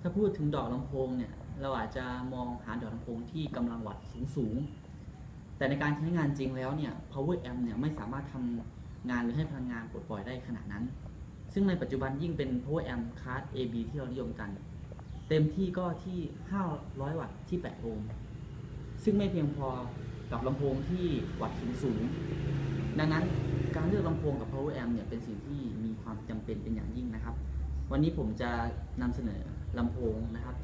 ถ้าพูดถึงดอกลำโพงเนี่ยเราอาจจะมองหาดอกลำโพงที่กำลังวัตต์สูงๆแต่ในการใช้งานจริงแล้วเนี่ย power amp เนี่ยไม่สามารถทำงานหรือให้พลังงานปลดปล่อยได้ขนาดนั้น ซึ่งในปัจจุบันยิ่งเป็น power amp class AB ที่เรานิยมกัน เต็มที่ก็ที่ 500 วัตต์ที่ 8 โอห์มซึ่งไม่เพียงพอกับลำโพงที่วัตต์สูงๆดังนั้นการเลือกลำโพงกับ power amp เนี่ยเป็นสิ่งที่มีความจำเป็นเป็นอย่างยิ่งนะครับ วันนี้ผมจะนำเสนอลำโพงนะครับ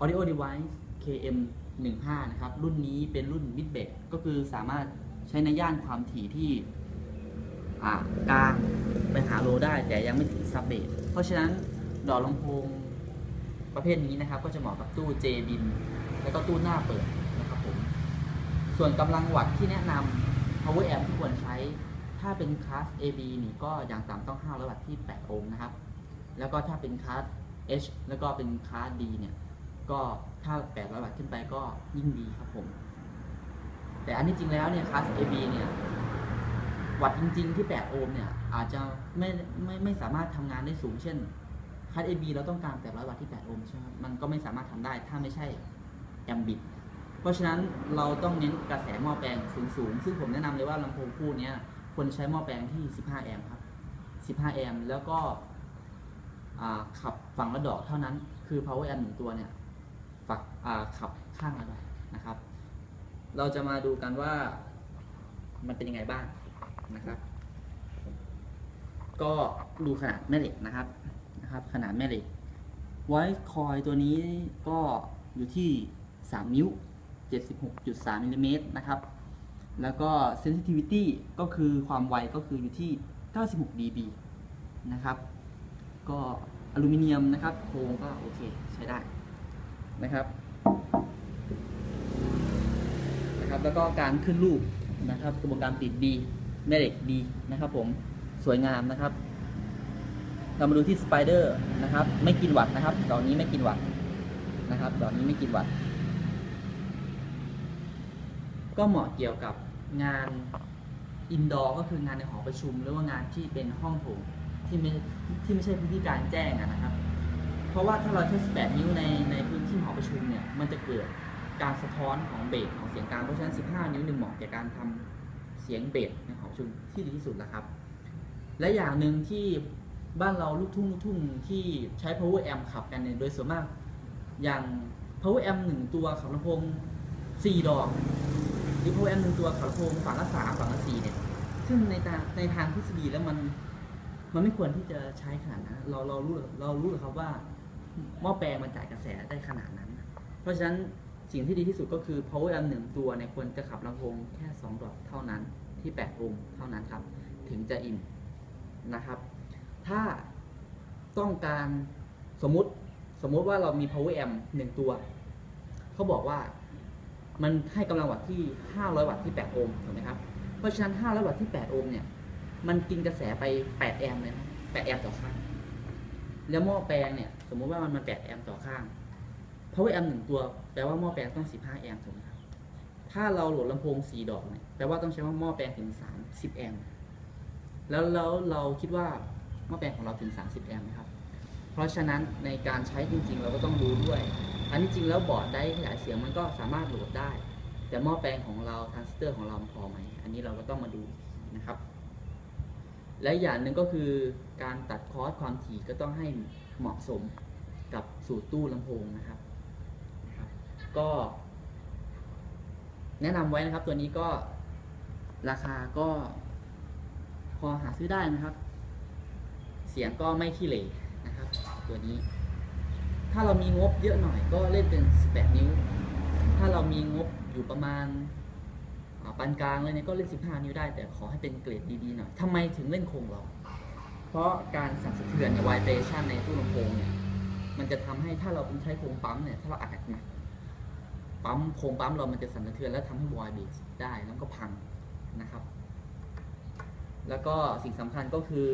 audio device KM 15นะครับ รุ่นนี้เป็นรุ่น mid bass ก็คือสามารถใช้ในย่านความถี่ที่กลางไปหาโลได้แต่ยังไม่ถึงซับเบสเพราะฉะนั้นดอกลำโพงประเภทนี้นะครับ ก็จะเหมาะกับตู้ J bin แล้วก็ตู้หน้าเปิดนะครับผม ส่วนกำลังวัตต์ที่แนะนำ power amp ที่ควรใช้ ถ้าเป็นคลาส AB นี่ก็อย่างต่ำต้อง 500 วัตต์ที่ 8 โอห์มนะครับ แล้วก็ถ้าเป็นคลาส H แล้วก็เป็นคลาส D เนี่ย ก็ถ้า 800วัตต์ขึ้นไปก็ยิ่งดีครับผม แต่อันนี้จริงแล้วเนี่ยคลาส AB เนี่ย วัตต์จริง ๆ ที่ 8 โอห์มเนี่ย อาจจะไม่ไม่ไม่สามารถทำงานได้สูง เช่นคลาส AB เราต้องการ 800 วัตต์ที่ 8 โอห์มใช่ไหมครับมันก็ไม่สามารถทำได้ถ้าไม่ใช่แอมบิตเพราะฉะนั้นเราต้องเน้นกระแสหม้อแปลงสูงๆ ซึ่งผมแนะนำเลยว่าลำโพงคู่เนี้ยควรใช้หม้อแปลงที่ 15 แอมป์ครับ 15 แอมป์แล้วก็ ขับฝั่งละดอกเท่านั้น คือ power amp หนึ่งตัวเนี่ยฝักขับข้างละดอกนะครับ เราจะมาดูกันว่ามันเป็นยังไงบ้างนะครับ ก็ดูขนาดแม่เหล็กนะครับนะครับ ขนาดแม่เหล็ก ไว้คอยตัวนี้ก็อยู่ที่ 3 นิ้ว 76.3มิลลิเมตรนะครับ แล้วก็ sensitivity ก็คือความไวก็คืออยู่ที่ 96 dB นะครับ ก็อลูมิเนียมนะครับโครงก็โอเคใช้ได้นะครับนะครับ แล้วก็การขึ้นรูปนะครับ กระบวนการติดดีแม่เหล็กดีนะครับ ผมสวยงามนะครับ เรามาดูที่สไปเดอร์นะครับ ไม่กินวัตนะครับดอกนี้ไม่กินวัตนะครับดอกนี้ไม่กินวัตก็เหมาะเกี่ยวกับงานอินดอร์ก็คืองานในหอประชุม หรือว่างานที่เป็นห้องโถง ที่ไม่ที่ไม่ใช่พื้นที่กลารแจ้งนะครับ เพราะว่าถ้าเราใช้ 18 นิ้วในในพื้นที่หอประชุมเนี่ยมันจะเกิดการสะท้อนของเบสของเสียงกลางเพราะฉะนั้น 15 นิ้วหนึ่งเหมาะแก่การทำเสียงเบสในหอประชุมที่ดีที่สุดแล้วครับ และอย่างหนึ่งที่บ้านเราลูกทุ่งลูกทุ่งที่ใช้ power amp ขับกันเนี่ยโดยส่วนมากอย่าง power amp หนึ่งตัวขับลำโพง4ดอกหรือ power amp หนึ่งตัวขับลำโพงฝั่งละสามฝั่งละสี่เนี่ยซึ่งในทางในทางทฤษฎีแล้วมัน มันไม่ควรที่จะใช้ขนาดนั้นเราเรารู้เรารู้หรือครับว่าหม้อแปลงมันจ่ายกระแสได้ขนาดนั้น เพราะฉะนั้นสิ่งที่ดีที่สุดก็คือ power amp หนึ่งตัวเนี่ยควรจะขับลำโพงแค่ 2 ดอกเท่านั้นที่ 8 โอห์มเท่านั้นครับ ถึงจะอิ่มนะครับ ถ้าต้องการสมมุติสมมุติว่าเรามี power amp หนึ่งตัว เขาบอกว่ามันให้กำลังวัตต์ที่ 500 วัตต์ที่ 8 โอห์มถูกไหมครับ เพราะฉะนั้น 500 วัตต์ที่ 8 โอห์มเนี่ย มันกินกระแสไป 8 แอมป์เลยนะ8แอมป์ต่อข้าง แล้วหม้อแปลงเนี่ย สมมุติว่ามันมัน 8 แอมป์ต่อข้าง power amp หนึ่งตัว แปลว่าหม้อแปลงต้อง 15 แอมป์ถูกไหมครับ ถ้าเราโหลดลำโพง 4 ดอกเนี่ย แปลว่าต้องใช้ว่าหม้อแปลงถึง 30 แอมป์ แล้วแล้วเราคิดว่าหม้อแปลงของเราถึง 30 แอมป์ไหมครับ เพราะฉะนั้นในการใช้จริง ๆ เราก็ต้องดูด้วย อันนี้จริงแล้วบอร์ดได้ขยายเสียงมันก็สามารถโหลดได้ แต่หม้อแปลงของเราทรานซิสเตอร์ของเราพอไหม อันนี้เราก็ต้องมาดูนะครับ และอย่างหนึ่งก็คือการตัดคอร์สความถี่ก็ต้องให้เหมาะสมกับสูตรตู้ลำโพงนะครับนะครับ ก็ แนะนำไว้นะครับตัวนี้ก็ราคาก็พอหาซื้อได้นะครับ เสียงก็ไม่ขี้เหร่นะครับ ตัวนี้ ถ้าเรามีงบเยอะหน่อยก็เล่นเป็น 18 นิ้ว ถ้าเรามีงบอยู่ประมาณ ปานกลางเลยเนี่ยก็เล่น 15 นิ้วได้ แต่ขอให้เป็นเกรดดีๆหน่อยทำไมถึงเล่นโครงหลอกเพราะการสั่นสะเทือนในไวเบรชันในตู้ลำโพงเนี่ยมันจะทำให้ถ้าเราเป็นใช้โครงปั๊มเนี่ยถ้าเราอัดหนักปั๊มโครงปั๊มเรามันจะสั่นสะเทือนแล้วทำให้ไวเบรได้แล้วก็พังนะครับ แล้วก็สิ่งสำคัญก็คือ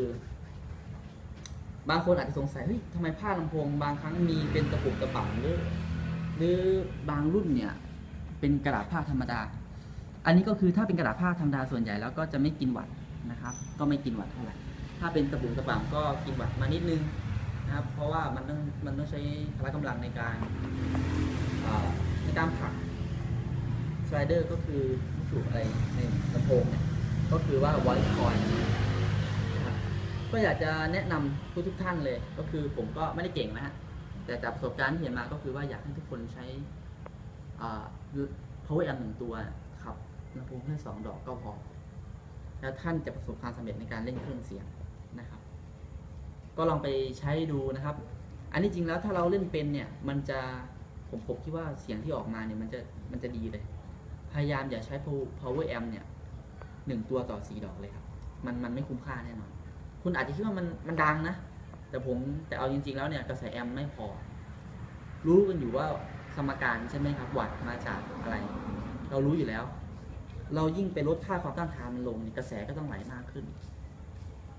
บางคนอาจจะสงสัยเฮ้ยทำไมผ้าลำโพง บางครั้งมีเป็นตะปุกตะปังหรือหรือบางรุ่นเนี่ยเป็นกระดาษผ้าธรรมดา อันนี้ก็คือถ้าเป็นกระดาษผ้าธรรมดาส่วนใหญ่แล้วก็จะไม่กินหวัตต์นะครับ ก็ไม่กินหวัตต์เท่าไหร่ถ้าเป็นตะบุงตะปังก็กินหวัตต์มานิดนึงนะครับ เพราะว่ามันต้องมันต้องใช้พละกำลังในการในการผลักสไลเดอร์ก็คือวัสดุอะไรในลำโพงเนี่ยก็คือว่า voice coil นะครับก็อยากจะแนะนำทุกทุกท่านเลย ก็คือผมก็ไม่ได้เก่งนะฮะแต่จากประสบการณ์ที่เห็นมาก็คือว่าอยากให้ทุกคนใช้อ่า power amp หนึ่งตัว ครับลำโพงแค่สองดอกก็พอ แล้วท่านจะประสบความสำเร็จในการเล่นเครื่องเสียงนะครับ ก็ลองไปใช้ดูนะครับ อันนี้จริงแล้วถ้าเราเล่นเป็นเนี่ย มันจะผมผมคิดว่าเสียงที่ออกมาเนี่ยมันจะมันจะดีเลย พยายามอย่าใช้ power amp เนี่ยหนึ่งตัวต่อสี่ดอกเลยครับ มันมันไม่คุ้มค่าแน่นอน คุณอาจจะคิดว่ามันมันดังนะ แต่ผมแต่เอาจริง ๆ แล้วเนี่ยกระแสแอมป์ไม่พอ รู้กันอยู่ว่าสมการใช่ไหมครับวัดมาจากอะไร เรารู้อยู่แล้ว เรายิ่งไปลดค่าความต้านทานมันลงเนี่ยกระแสก็ต้องไหลมากขึ้น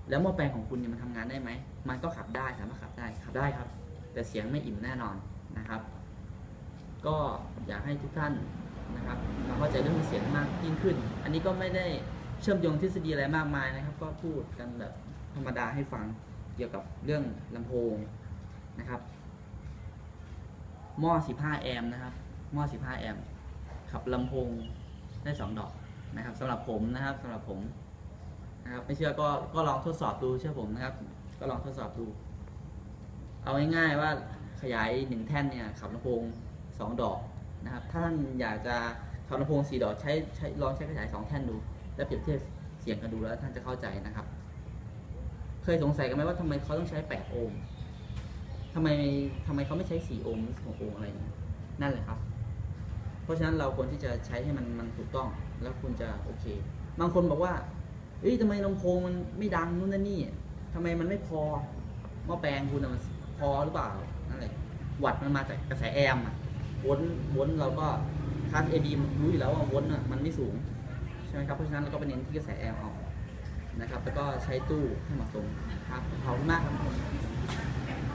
แล้วหม้อแปลงของคุณเนี่ยมันทำงานได้ไหม มันก็ขับได้สามารถขับได้ขับได้ครับ แต่เสียงไม่อิ่มแน่นอนนะครับ ก็อยากให้ทุกท่านนะครับมาเข้าใจเรื่องเสียงมากยิ่งขึ้น อันนี้ก็ไม่ได้เชื่อมโยงทฤษฎีอะไรมากมายนะครับ ก็พูดกันแบบธรรมดาให้ฟังเกี่ยวกับเรื่องลำโพงนะครับหม้อ 15 แอมป์นะครับ หม้อ 15 แอมป์ขับลำโพง ได้2ดอกนะครับสำหรับผมนะครับสำหรับผมนะครับไม่เชื่อก็ก็ลองทดสอบดูเชื่อผมนะครับ ก็ลองทดสอบดู เอาง่ายๆว่าขยายหนึ่งแท่นเนี่ยขับลำโพง2ดอกนะครับ ถ้าท่านอยากจะขับลำโพง4ดอกใช้ใช้ลองใช้ขยาย2แท่นดู แล้วเปรียบเทียบเสียงกันดูแล้วท่านจะเข้าใจนะครับ เคยสงสัยกันไหมว่าทำไมเขาต้องใช้8โอห์มทำไมทำไมเขาไม่ใช้4โอห์มหรือ6โอห์มอะไรอย่างนี้นั่นแหละครับ เพราะฉะนั้นเราควรที่จะใช้ให้มันมันถูกต้องแล้วคุณจะโอเค บางคนบอกว่าเฮ้ยทำไมลำโพงมันไม่ดังนู่นนั่นนี่ทำไมมันไม่พอหม้อแปลงคุณมันพอหรือเปล่านั่นแหละวัดมันมาจากกระแสแอมป์อะวนวนเราก็ค่า AB รู้อยู่แล้วว่าวนอะมันไม่สูงใช่ไหมครับเพราะฉะนั้นเราก็ไปเน้นที่กระแสแอมป์เอานะครับแล้วก็ใช้ตู้ให้เหมาะสมครับขอบคุณมากครับ